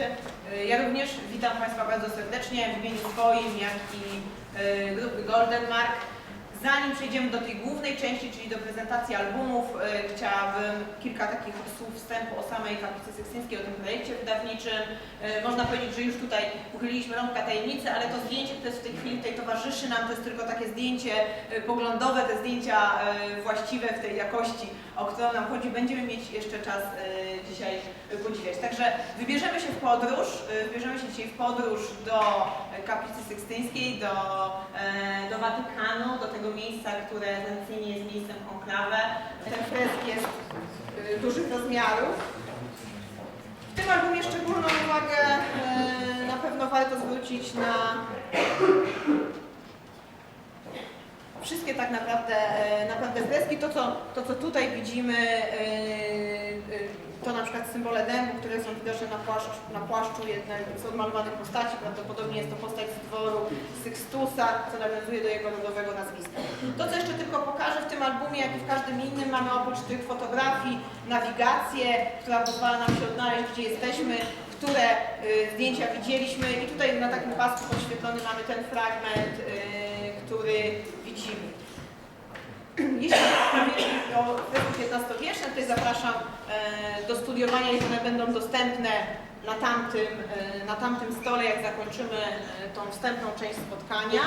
Y, Ja również witam Państwa bardzo serdecznie w imieniu swoim, jak i y, grupy Golden Mark. Zanim przejdziemy do tej głównej części, czyli do prezentacji albumów, y, chciałabym kilka takich słów wstępu o samej Kaplicy Sykstyńskiej, o tym projekcie wydawniczym. Y, Można powiedzieć, że już tutaj uchyliliśmy rąbka tajemnicy, ale to zdjęcie, które jest w tej chwili tutaj towarzyszy nam, to jest tylko takie zdjęcie y, poglądowe, te zdjęcia właściwe w tej jakości, o którą nam chodzi. Będziemy mieć jeszcze czas dzisiaj podziwiać. Także wybierzemy się w podróż, wybierzemy się dzisiaj w podróż do Kaplicy Sykstyńskiej, do, e, do Watykanu, do tego miejsca, które tradycyjnie jest miejscem konklawe. Ten fresk jest y, dużych rozmiarów. W tym albumie szczególną uwagę e, na pewno warto zwrócić na wszystkie tak naprawdę, e, naprawdę freski. To co, to, co tutaj widzimy, to na przykład symbole dębu, które są widoczne na płaszczu, na płaszczu jednej z odmalowanych postaci. Prawdopodobnie jest to postać z dworu Sykstusa, co nawiązuje do jego rodowego nazwiska. To, co jeszcze tylko pokażę w tym jak i w każdym innym, mamy oprócz tych fotografii nawigację, która pozwala nam się odnaleźć, gdzie jesteśmy, które y, zdjęcia widzieliśmy i tutaj na takim pasku podświetlony mamy ten fragment, y, który widzimy. Jeśli mówię o wieku XV-wiecznym, tutaj zapraszam e, do studiowania, jeśli one będą dostępne na tamtym, e, na tamtym stole, jak zakończymy e, tą wstępną część spotkania.